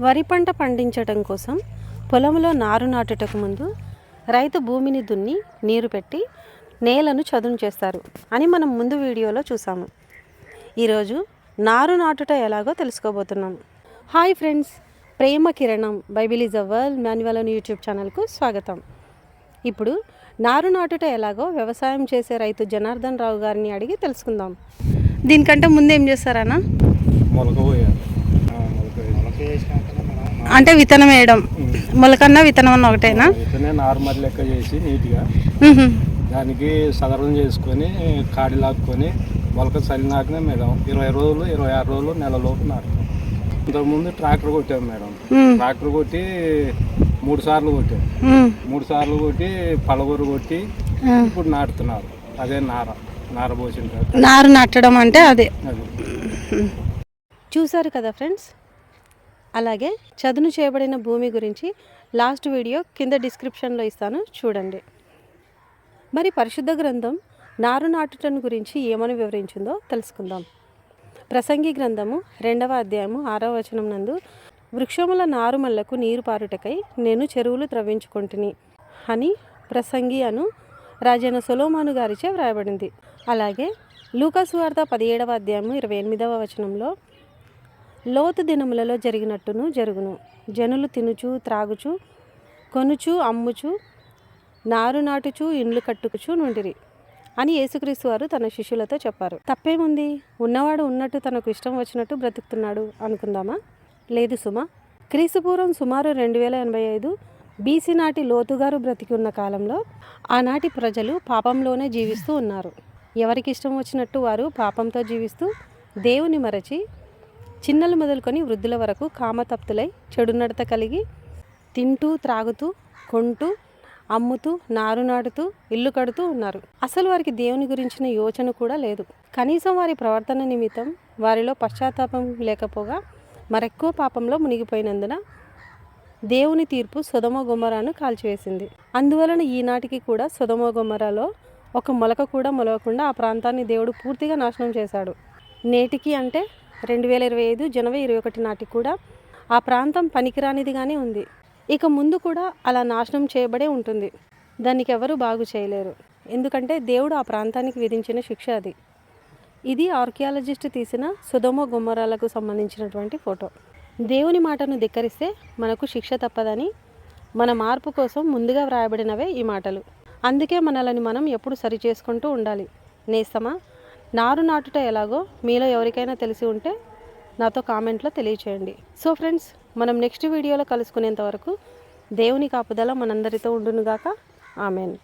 వరి పంట పండించడం కోసం పొలంలో నారు నాటుటకు ముందు రైతు భూమిని దున్ని నీరు పెట్టి నేలను చదును చేస్తారు అని మనం ముందు వీడియోలో చూసాము. ఈరోజు నారు నాటుట ఎలాగో తెలుసుకోబోతున్నాం. హాయ్ ఫ్రెండ్స్ ప్రేమ కిరణం Bible is a world manual అని యూట్యూబ్ ఛానల్కు స్వాగతం. ఇప్పుడు నారు నాటుట ఎలాగో వ్యవసాయం చేసే రైతు జనార్దన్ రావు గారిని అడిగి తెలుసుకుందాం. దీనికంటే ముందు ఏం చేస్తారన్నా? మొలక పోయాలి ఆ, మొలక వేసి అంటే విత్తనం వేయడం. మొలకన్నా విత్తనం అన్న ఒకటేనా? నార్మల్ లెక్క చేసి నీట్గా. దానికి సదరం చేసుకొని కాడి లాక్కొని మొలక చల్లినాకనే మేడం ఇరవై రోజులు ఇరవై ఆరు రోజులు నెలలోపు నాటుతాం. ఇంతకుముందు ట్రాక్టర్ కొట్టాం మేడం. ట్రాక్టర్ కొట్టి మూడు సార్లు కొట్టాం. మూడు సార్లు కొట్టి పలగూరు కొట్టి. ఇప్పుడు నాటుతున్నారు. అదే నార నార పోసిన నారు నాటడం అంటే అదే. చూశారు కదా ఫ్రెండ్స్? అలాగే చదును చేయబడిన భూమి గురించి లాస్ట్ వీడియో కింద డిస్క్రిప్షన్లో ఇస్తాను. చూడండి. మరి పరిశుద్ధ గ్రంథం నారు నాటుటను గురించి ఏమని వివరించిందో తెలుసుకుందాం. ప్రసంగి గ్రంథము రెండవ అధ్యాయము ఆరవ వచనం నందు వృక్షముల నారుమల్లకు నీరు పారుటకై నేను చెరువులు త్రవ్వించుకుంటుని అని ప్రసంగి అను రాజైన సొలోమాను గారిచే వ్రాయబడింది. అలాగే లూకాసు వార్త పదిహేడవ అధ్యాయము ఇరవై ఎనిమిదవ వచనంలో లోతు దినములలో జరిగినట్టును జరుగును. జనులు తినుచు త్రాగుచు కొనుచు అమ్ముచు నారు నాటుచు ఇండ్లు కట్టుకుచు నుండిరి అని యేసుక్రీస్తు వారు తన శిష్యులతో చెప్పారు. తప్పేముంది? ఉన్నవాడు ఉన్నట్టు తనకు ఇష్టం వచ్చినట్టు బ్రతుకుతున్నాడు అనుకుందామా? లేదు సుమ. క్రీస్తుపూర్వం సుమారు రెండు వేల ఎనభై ఐదు బీసీ నాటి లోతుగారు బ్రతికి ఉన్న కాలంలో ఆనాటి ప్రజలు పాపంలోనే జీవిస్తూ ఉన్నారు. ఎవరికి ఇష్టం వచ్చినట్టు వారు పాపంతో జీవిస్తూ దేవుని మరచి చిన్నలు మొదలుకొని వృద్ధుల వరకు కామతప్తులై చెడు నడత కలిగి తింటూ త్రాగుతూ కొంటూ అమ్ముతూ నారు నాటుతూ ఇల్లు కడుతూ ఉన్నారు. అసలు వారికి దేవుని గురించిన యోచన కూడా లేదు. కనీసం వారి ప్రవర్తన నిమిత్తం వారిలో పశ్చాత్తాపం లేకపోగా మరెక్కువ పాపంలో మునిగిపోయినందున దేవుని తీర్పు సుధమ గుమ్మరాను కాల్చివేసింది. అందువలన ఈనాటికి కూడా సుధమ గుమ్మరాలో ఒక మొలక కూడా మొలవకుండా ఆ ప్రాంతాన్ని దేవుడు పూర్తిగా నాశనం చేశాడు. నేటికి అంటే రెండు వేల ఇరవై ఐదు జనవరి ఇరవై ఒకటి నాటికి కూడా ఆ ప్రాంతం పనికిరానిదిగానే ఉంది. ఇక ముందు కూడా అలా నాశనం చేయబడే ఉంటుంది. దానికి ఎవరు బాగు చేయలేరు. ఎందుకంటే దేవుడు ఆ ప్రాంతానికి విధించిన శిక్ష అది. ఇది ఆర్కియాలజిస్ట్ తీసిన సుధమ గుమ్మరాలకు సంబంధించినటువంటి ఫోటో. దేవుని మాటను ధిక్కరిస్తే మనకు శిక్ష తప్పదని మన మార్పు కోసం ముందుగా వ్రాయబడినవే ఈ మాటలు. అందుకే మనల్ని మనం ఎప్పుడు సరి చేసుకుంటూ ఉండాలి. నేస్తమా? నారు నాటుట ఎలాగో మీలో ఎవరికైనా తెలిసి ఉంటే నాతో కామెంట్లో తెలియచేయండి. సో ఫ్రెండ్స్ మనం నెక్స్ట్ వీడియోలో కలుసుకునేంత వరకు దేవుని కాపుదల మనందరితో ఉండునుగాక. ఆమెన్.